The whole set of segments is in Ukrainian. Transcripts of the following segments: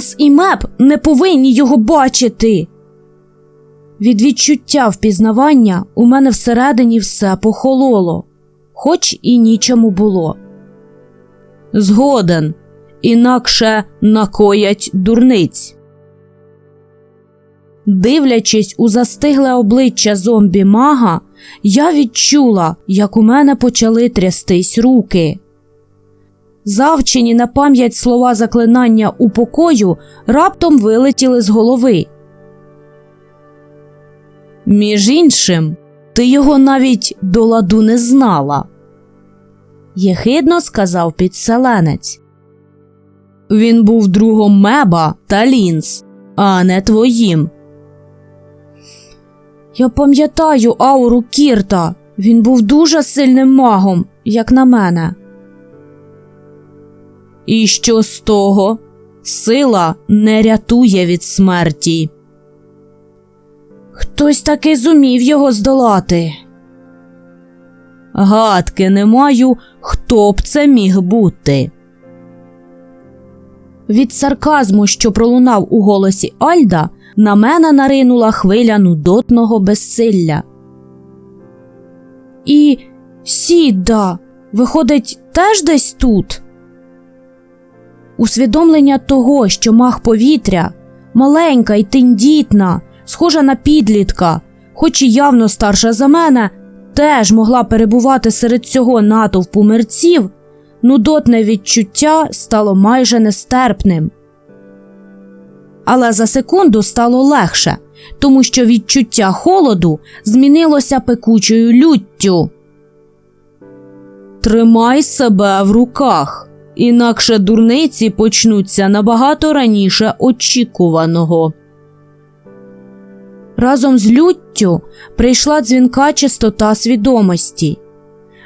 Талінс і Меп не повинні його бачити. Від відчуття впізнавання у мене всередині все похололо, хоч і нічому було. Згоден, інакше накоять дурниць. Дивлячись у застигле обличчя зомбі мага, я відчула, як у мене почали трястись руки. Завчені на пам'ять слова заклинання у покою раптом вилетіли з голови. Між іншим, ти його навіть до ладу не знала, єхидно сказав підселенець. Він був другом меба та лінз, а не твоїм. Я пам'ятаю ауру Кірта. Він був дуже сильним магом, як на мене. І що з того? Сила не рятує від смерті. Хтось таки зумів його здолати. Гадки не маю, хто б це міг бути. Від сарказму, що пролунав у голосі Альда, на мене наринула хвиля нудотного безсилля. І Сідда, виходить, теж десь тут. Усвідомлення того, що мах повітря, маленька й тендітна, схожа на підлітка, хоч і явно старша за мене, теж могла перебувати серед цього натовпу мерців, нудотне відчуття стало майже нестерпним. Але за секунду стало легше, тому що відчуття холоду змінилося пекучою люттю. Тримай себе в руках, інакше дурниці почнуться набагато раніше очікуваного. Разом з люттю прийшла дзвінка чистота свідомості.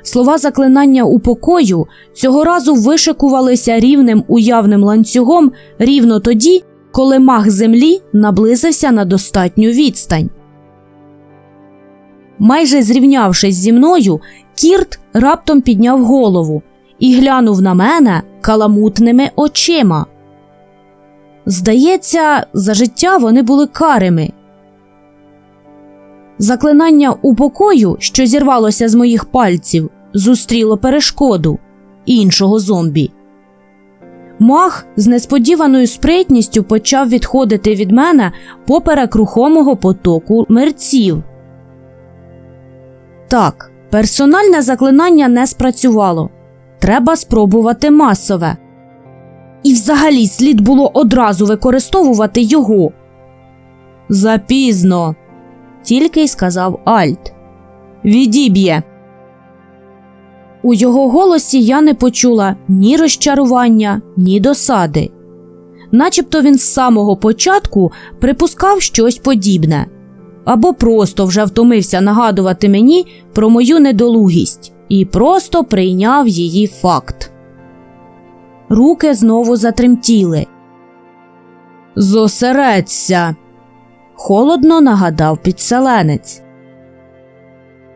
Слова заклинання у покою цього разу вишикувалися рівним уявним ланцюгом рівно тоді, коли маг землі наблизився на достатню відстань. Майже зрівнявшись зі мною, Кірт раптом підняв голову і глянув на мене каламутними очима. Здається, за життя вони були карими. Заклинання у покою, що зірвалося з моїх пальців, зустріло перешкоду іншого зомбі. Мах з несподіваною спритністю почав відходити від мене поперек рухомого потоку мерців. Так, персональне заклинання не спрацювало. Треба спробувати масове. І взагалі слід було одразу використовувати його. Запізно, тільки й сказав Альт. Відіб'є. У його голосі я не почула ні розчарування, ні досади. Начебто він з самого початку припускав щось подібне, або просто вже втомився нагадувати мені про мою недолугість і просто прийняв її факт. Руки знову затремтіли. Зосередься, холодно нагадав підселенець.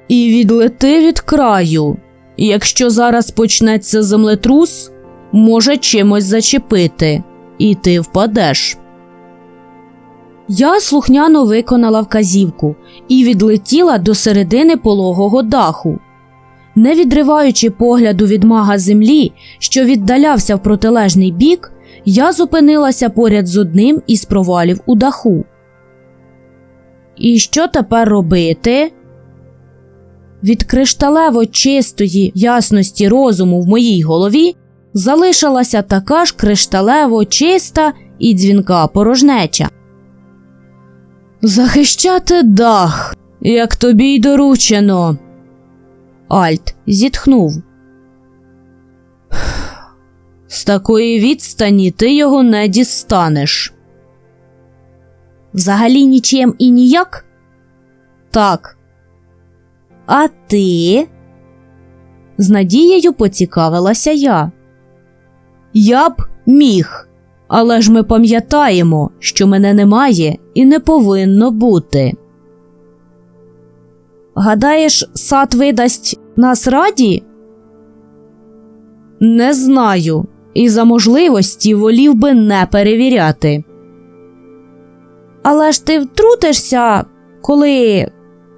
І відлети від краю. Якщо зараз почнеться землетрус, може чимось зачепити, і ти впадеш. Я слухняно виконала вказівку і відлетіла до середини пологого даху. Не відриваючи погляду від мага землі, що віддалявся в протилежний бік, я зупинилася поряд з одним із провалів у даху. І що тепер робити? Від кришталево чистої ясності розуму в моїй голові залишилася така ж кришталево чиста і дзвінка порожнеча. Захищати дах, як тобі й доручено. Альт зітхнув. З такої відстані ти його не дістанеш. Взагалі нічим і ніяк? Так. А ти? З надією поцікавилася я. Я б міг, але ж ми пам'ятаємо, що мене немає і не повинно бути. Гадаєш, сад видасть нас раді? Не знаю. і за можливості волів би не перевіряти. Але ж ти втрутишся, коли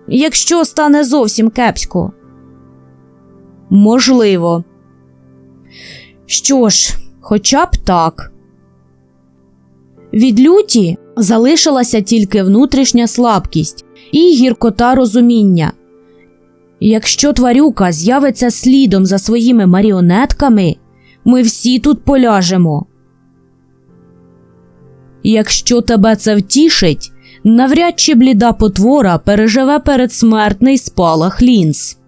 якщо стане зовсім кепсько. Можливо. Що ж, хоча б так. Від люті залишилася тільки внутрішня слабкість і гіркота розуміння. Якщо тварюка з'явиться слідом за своїми маріонетками, ми всі тут поляжемо. Якщо тебе це втішить, навряд чи бліда потвора переживе передсмертний спалах лінз.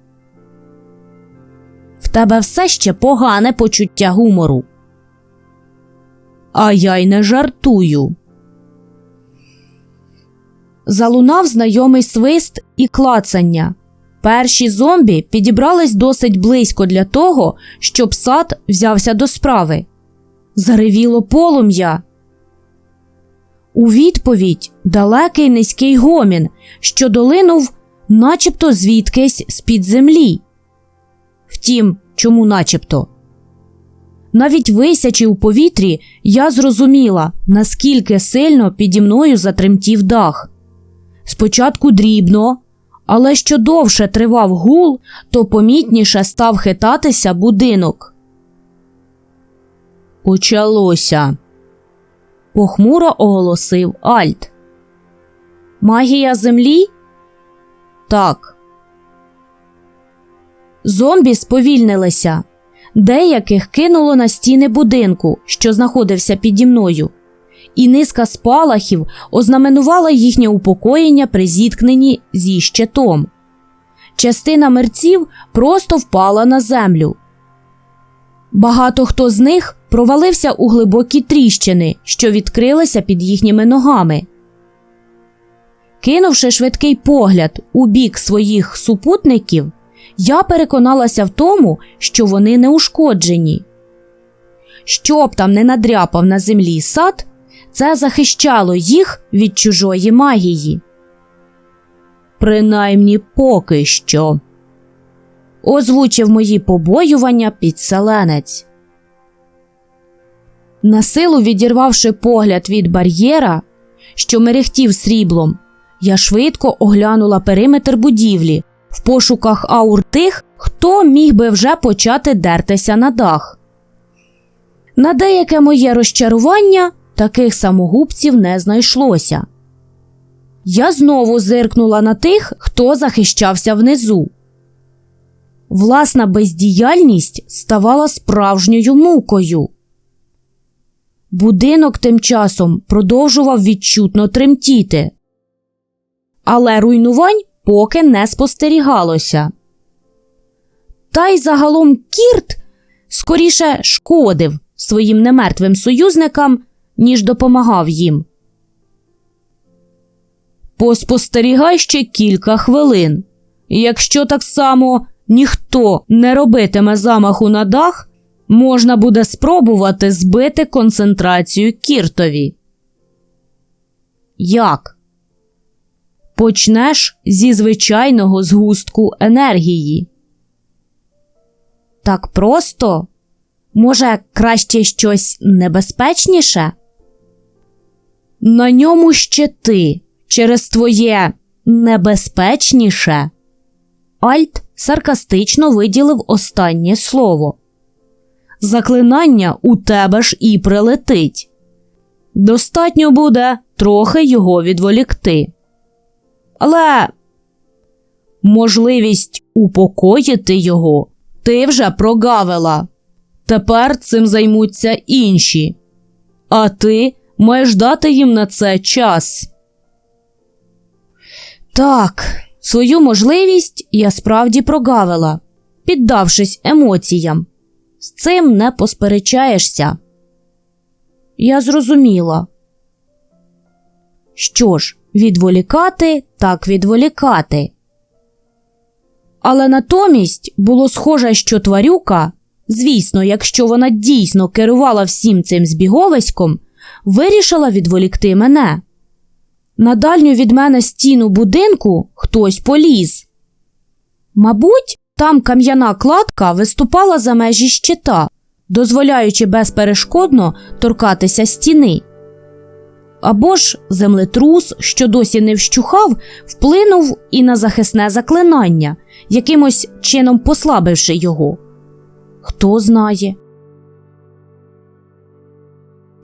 В тебе все ще погане почуття гумору. А я й не жартую. Залунав знайомий свист і клацання. Перші зомбі підібрались досить близько для того, щоб сад взявся до справи. Заревіло полум'я. У відповідь далекий низький гомін, що долинув, начебто звідкись з-під землі. Втім, чому начебто? Навіть висячи у повітрі, я зрозуміла, наскільки сильно піді мною затремтів дах. Спочатку дрібно, але що довше тривав гул, то помітніше став хитатися будинок. Почалося. похмуро оголосив Альт. Магія землі? Так. Зомбі сповільнилися. Деяких кинуло на стіни будинку, що знаходився піді мною, і низка спалахів ознаменувала їхнє упокоєння при зіткненні зі щитом. Частина мерців просто впала на землю. Багато хто з них провалився у глибокі тріщини, що відкрилися під їхніми ногами. Кинувши швидкий погляд у бік своїх супутників, я переконалася в тому, що вони не ушкоджені. Що б там не надряпав на землі сад, це захищало їх від чужої магії. Принаймні поки що. Озвучив мої побоювання підселенець. Насилу відірвавши погляд від бар'єра, що мерехтів сріблом, я швидко оглянула периметр будівлі в пошуках аур тих, хто міг би вже почати дертися на дах. На деяке моє розчарування таких самогубців не знайшлося. Я знову зиркнула на тих, хто захищався внизу. Власна бездіяльність ставала справжньою мукою. Будинок тим часом продовжував відчутно тремтіти, але руйнувань поки не спостерігалося. Та й загалом Кірт скоріше шкодив своїм немертвим союзникам, ніж допомагав їм. Поспостерігай ще кілька хвилин. Якщо так само ніхто не робитиме замаху на дах, можна буде спробувати збити концентрацію кіртові. Як? Почнеш зі звичайного згустку енергії. Так просто? Може, краще щось небезпечніше? На ньому ще ти через твоє небезпечніше. Альт саркастично виділив останнє слово. Заклинання у тебе ж і прилетить. Достатньо буде трохи його відволікти. Але можливість упокоїти його ти вже прогавила. Тепер цим займуться інші. А ти маєш дати їм на це час. Так, свою можливість я справді прогавила, піддавшись емоціям. З цим не посперечаєшся. Я зрозуміла. Що ж, відволікати так відволікати. Але натомість було схоже, що тварюка, звісно, якщо вона дійсно керувала всім цим збіговиськом, вирішила відволікти мене. На дальню від мене стіну будинку хтось поліз. Мабуть, там кам'яна кладка виступала за межі щита, дозволяючи безперешкодно торкатися стіни. Або ж землетрус, що досі не вщухав, вплинув і на захисне заклинання, якимось чином послабивши його. Хто знає.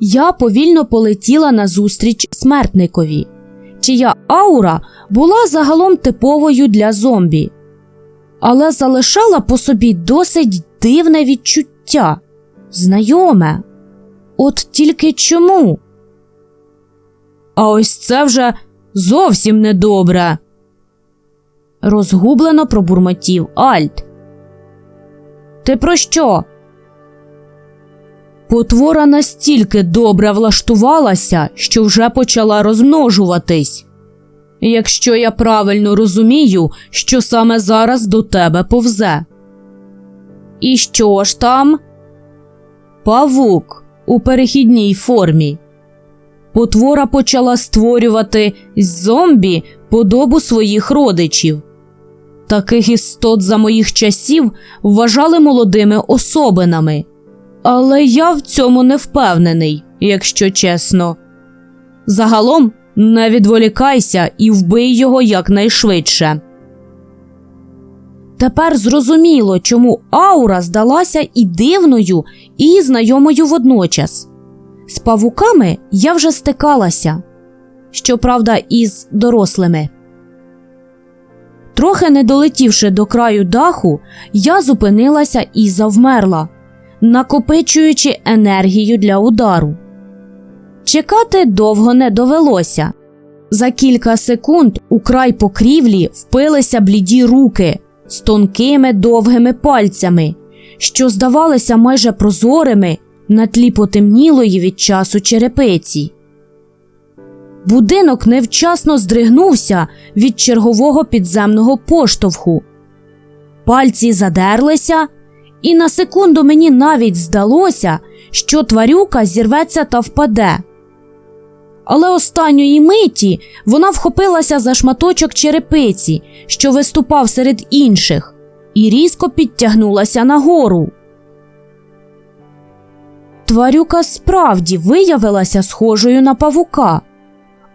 Я повільно полетіла назустріч смертникові, чия аура була загалом типовою для зомбі, але залишала по собі досить дивне відчуття, знайоме. От тільки чому? А ось це вже зовсім недобре. Розгублено пробурмотів Альт. Ти про що? Потвора настільки добре влаштувалася, що вже почала розмножуватись. Якщо я правильно розумію, що саме зараз до тебе повзе. І що ж там? Павук у перехідній формі. Потвора почала створювати з зомбі подобу своїх родичів. Таких істот за моїх часів вважали молодими особинами. Але я в цьому не впевнений, якщо чесно. Загалом не відволікайся і вбий його якнайшвидше. Тепер зрозуміло, чому аура здалася і дивною, і знайомою водночас. З павуками я вже стикалася, щоправда, із дорослими. Трохи не долетівши до краю даху, я зупинилася і завмерла, накопичуючи енергію для удару. Чекати довго не довелося. За кілька секунд у край покрівлі впилися бліді руки з тонкими довгими пальцями, що здавалися майже прозорими на тлі потемнілої від часу черепиці. Будинок невчасно здригнувся від чергового підземного поштовху. Пальці задерлися, і на секунду мені навіть здалося, що тварюка зірветься та впаде. Але останньої миті вона вхопилася за шматочок черепиці, що виступав серед інших, і різко підтягнулася нагору. Тварюка справді виявилася схожою на павука,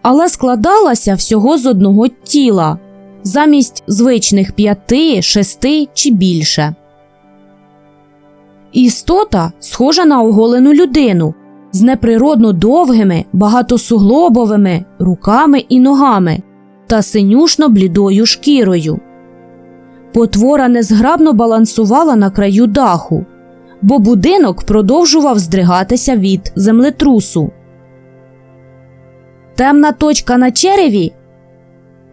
але складалася всього з одного тіла, замість звичних п'яти, шести чи більше. Істота схожа на оголену людину з неприродно довгими, багатосуглобовими руками і ногами та синюшно блідою шкірою. Потвора незграбно балансувала на краю даху, бо будинок продовжував здригатися від землетрусу. Темна точка на череві.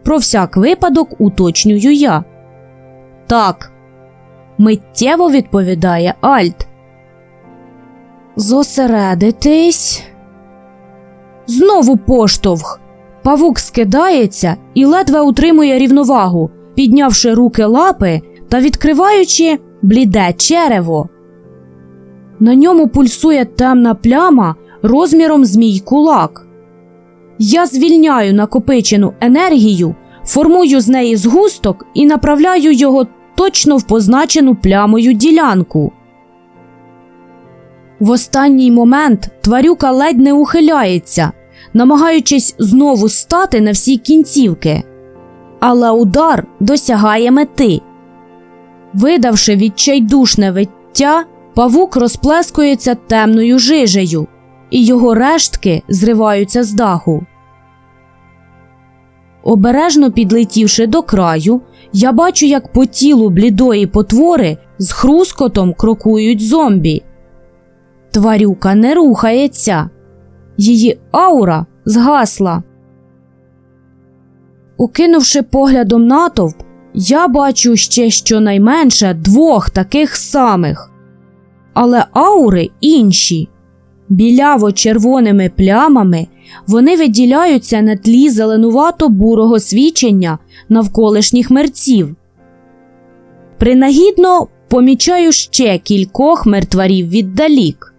Про всяк випадок уточнюю я. Так, миттєво відповідає Альт. Зосередитись. Знову поштовх. Павук скидається і ледве утримує рівновагу, піднявши руки лапи та відкриваючи бліде черево. На ньому пульсує темна пляма розміром з мій кулак. Я звільняю накопичену енергію, формую з неї згусток і направляю його точно в позначену плямою ділянку. В останній момент тварюка ледь не ухиляється, намагаючись знову стати на всі кінцівки. Але удар досягає мети. Видавши відчайдушне виття, павук розплескується темною жижею, і його рештки зриваються з даху. Обережно підлетівши до краю, я бачу, як по тілу блідої потвори з хрускотом крокують зомбі. Тварюка не рухається, її аура згасла. Укинувши поглядом натовп, я бачу ще щонайменше двох таких самих, але аури інші. Біляво червоними плямами вони виділяються на тлі зеленувато бурого свічення навколишніх мерців. Принагідно помічаю ще кількох мертварів віддалік.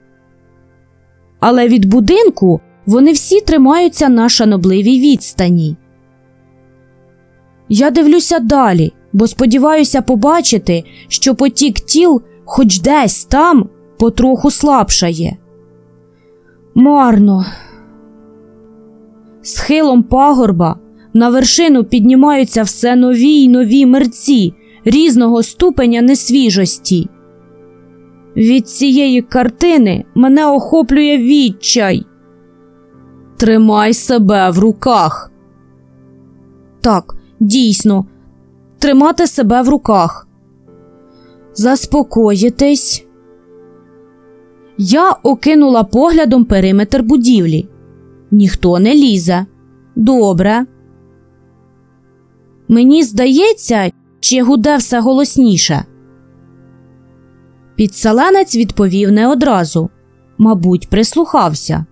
Але від будинку вони всі тримаються на шанобливій відстані. Я дивлюся далі, бо сподіваюся побачити, що потік тіл хоч десь там потроху слабшає. Марно. Схилом пагорба на вершину піднімаються все нові й нові мерці різного ступеня несвіжості. Від цієї картини мене охоплює відчай. Тримай себе в руках. Так, дійсно, тримати себе в руках. Заспокоїтесь. Я окинула поглядом периметр будівлі. Ніхто не лізе. Добре. Мені здається, чи гуде все голосніше. Підселенець відповів не одразу. Мабуть, прислухався.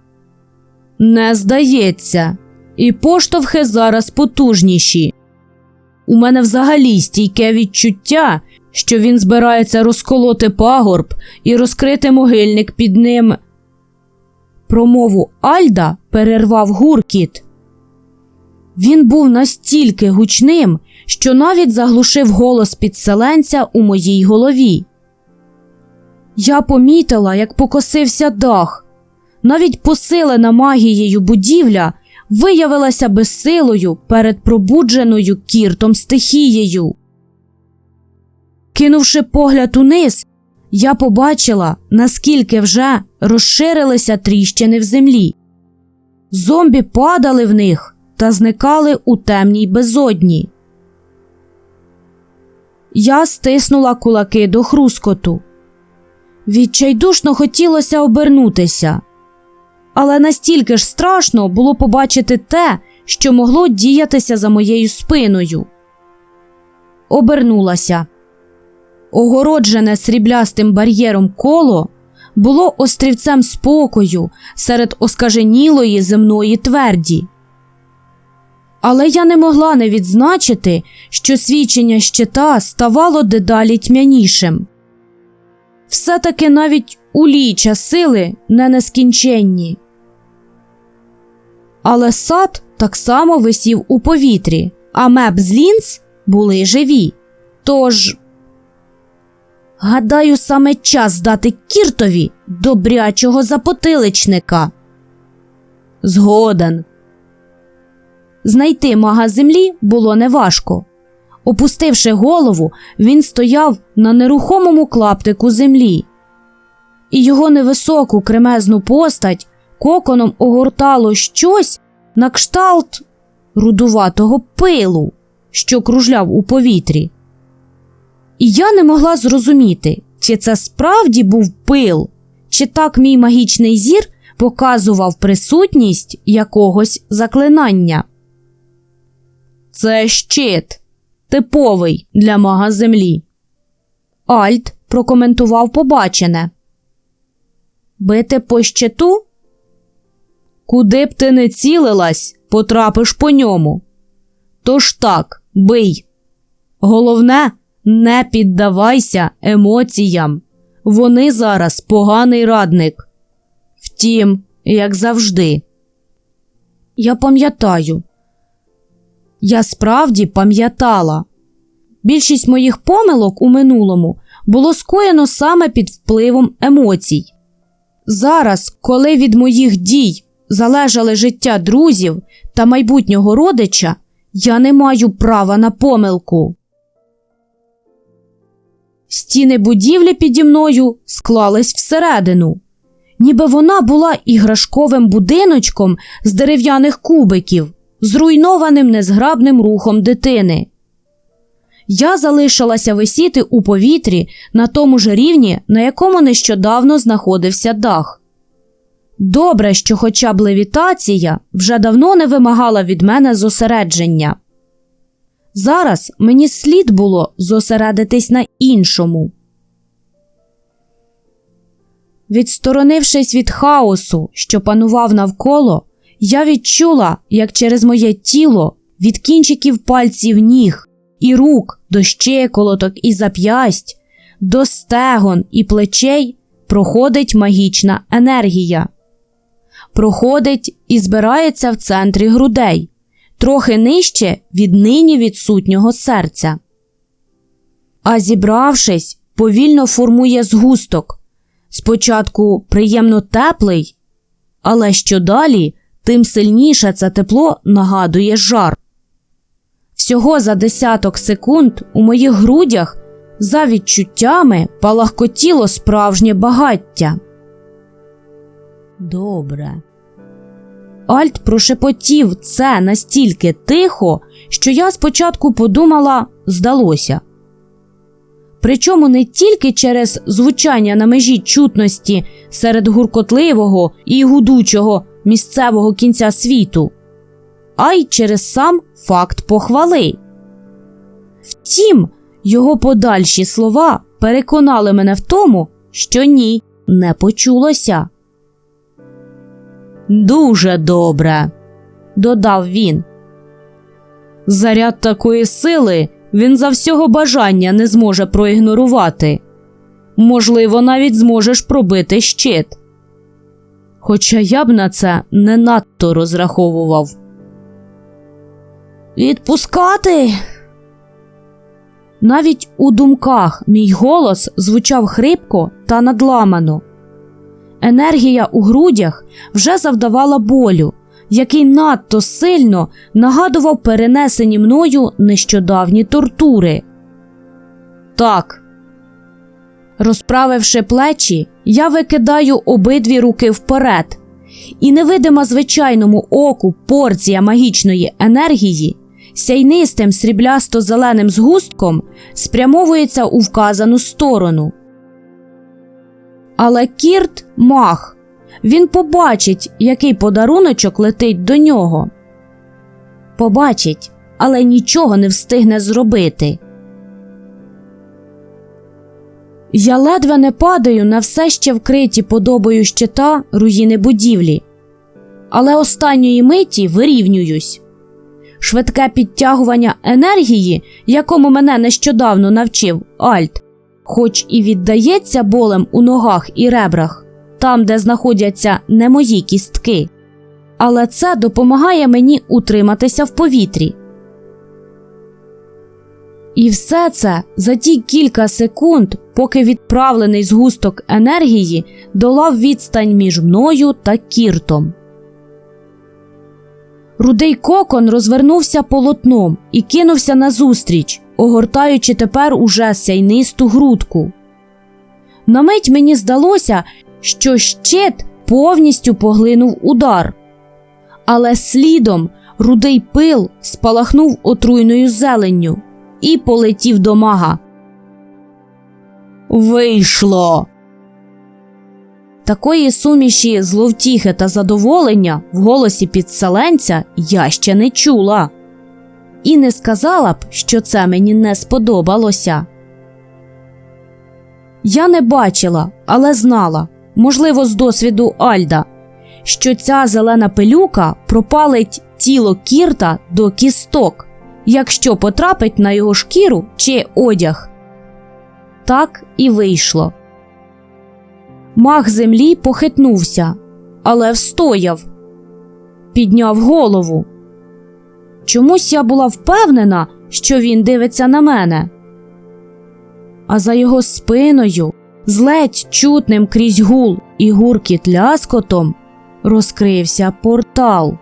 Не здається, і поштовхи зараз потужніші. У мене взагалі стійке відчуття, що він збирається розколоти пагорб і розкрити могильник під ним. Промову Альда перервав гуркіт. Він був настільки гучним, що навіть заглушив голос підселенця у моїй голові. Я помітила, як покосився дах. Навіть посилена магією будівля виявилася безсилою перед пробудженою кіртом стихією. Кинувши погляд униз, я побачила, наскільки вже розширилися тріщини в землі. Зомбі падали в них та зникали у темній безодні. Я стиснула кулаки до хрускоту. Відчайдушно хотілося обернутися, але настільки ж страшно було побачити те, що могло діятися за моєю спиною. Обернулася. Огороджене сріблястим бар'єром коло було острівцем спокою серед оскаженілої земної тверді. Але я не могла не відзначити, що свідчення щита ставало дедалі тьмянішим. Все таки навіть у ліча сили не нескінченні. Але сад так само висів у повітрі, а меп з лінз були живі. Тож, гадаю, саме час дати кіртові добрячого запотиличника. Згоден. Знайти мага землі було неважко. Опустивши голову, він стояв на нерухомому клаптику землі, і його невисоку кремезну постать коконом огортало щось на кшталт рудуватого пилу, що кружляв у повітрі. І я не могла зрозуміти, чи це справді був пил, чи так мій магічний зір показував присутність якогось заклинання. Це щит, типовий для мага землі. Альт прокоментував побачене. Бити по щиту? Куди б ти не цілилась, потрапиш по ньому. Тож так, бий. Головне, не піддавайся емоціям. Вони зараз поганий радник. Втім, як завжди. Я пам'ятаю. Я справді пам'ятала. Більшість моїх помилок у минулому було скоєно саме під впливом емоцій. Зараз, коли від моїх дій залежали життя друзів та майбутнього родича, я не маю права на помилку. Стіни будівлі піді мною склались всередину, ніби вона була іграшковим будиночком з дерев'яних кубиків, зруйнованим незграбним рухом дитини. Я залишилася висіти у повітрі на тому ж рівні, на якому нещодавно знаходився дах. Добре, що хоча б левітація вже давно не вимагала від мене зосередження. Зараз мені слід було зосередитись на іншому. Відсторонившись від хаосу, що панував навколо, я відчула, як через моє тіло від кінчиків пальців ніг і рук до щеколоток і зап'ясть, до стегон і плечей проходить магічна енергія. Проходить і збирається в центрі грудей, трохи нижче від нині відсутнього серця. А зібравшись, повільно формує згусток, спочатку приємно теплий, але що далі, тим сильніше це тепло нагадує жар. Всього за десяток секунд у моїх грудях за відчуттями палахкотіло справжнє багаття. Добре. Альт прошепотів це настільки тихо, що я спочатку подумала, здалося. Причому не тільки через звучання на межі чутності серед гуркотливого і гудучого місцевого кінця світу, а й через сам факт похвали. Втім, його подальші слова переконали мене в тому, що ні, не почулося. Дуже добре, додав він. Заряд такої сили він за всього бажання не зможе проігнорувати. Можливо, навіть зможеш пробити щит. Хоча я б на це не надто розраховував. Відпускати. Навіть у думках мій голос звучав хрипко та надламано. Енергія у грудях вже завдавала болю, який надто сильно нагадував перенесені мною нещодавні тортури. Так. Розправивши плечі, я викидаю обидві руки вперед, і невидима звичайному оку порція магічної енергії сяйнистим сріблясто-зеленим згустком спрямовується у вказану сторону. Але кірт мах. Він побачить, який подаруночок летить до нього. Побачить, але нічого не встигне зробити. Я ледве не падаю на все ще вкриті подобою щита руїни будівлі, але останньої миті вирівнююсь. Швидке підтягування енергії, якому мене нещодавно навчив Альт, хоч і віддається болем у ногах і ребрах, там, де знаходяться не мої кістки, але це допомагає мені утриматися в повітрі. І все це за ті кілька секунд, поки відправлений згусток енергії долав відстань між мною та кіртом. Рудий кокон розвернувся полотном і кинувся назустріч, огортаючи тепер уже сяйнисту грудку. На мить мені здалося, що щит повністю поглинув удар, але слідом рудий пил спалахнув отруйною зеленню і полетів до мага. Вийшло. Такої суміші зловтіхи та задоволення в голосі підселенця я ще не чула. І не сказала б, що це мені не сподобалося. Я не бачила, але знала, можливо, з досвіду Альда, що ця зелена пилюка пропалить тіло кірта до кісток, якщо потрапить на його шкіру чи одяг. Так і вийшло. Мах землі похитнувся, але встояв, підняв голову. Чомусь я була впевнена, що він дивиться на мене. А за його спиною, з ледь чутним крізь гул і гуркіт ляскотом, розкрився портал.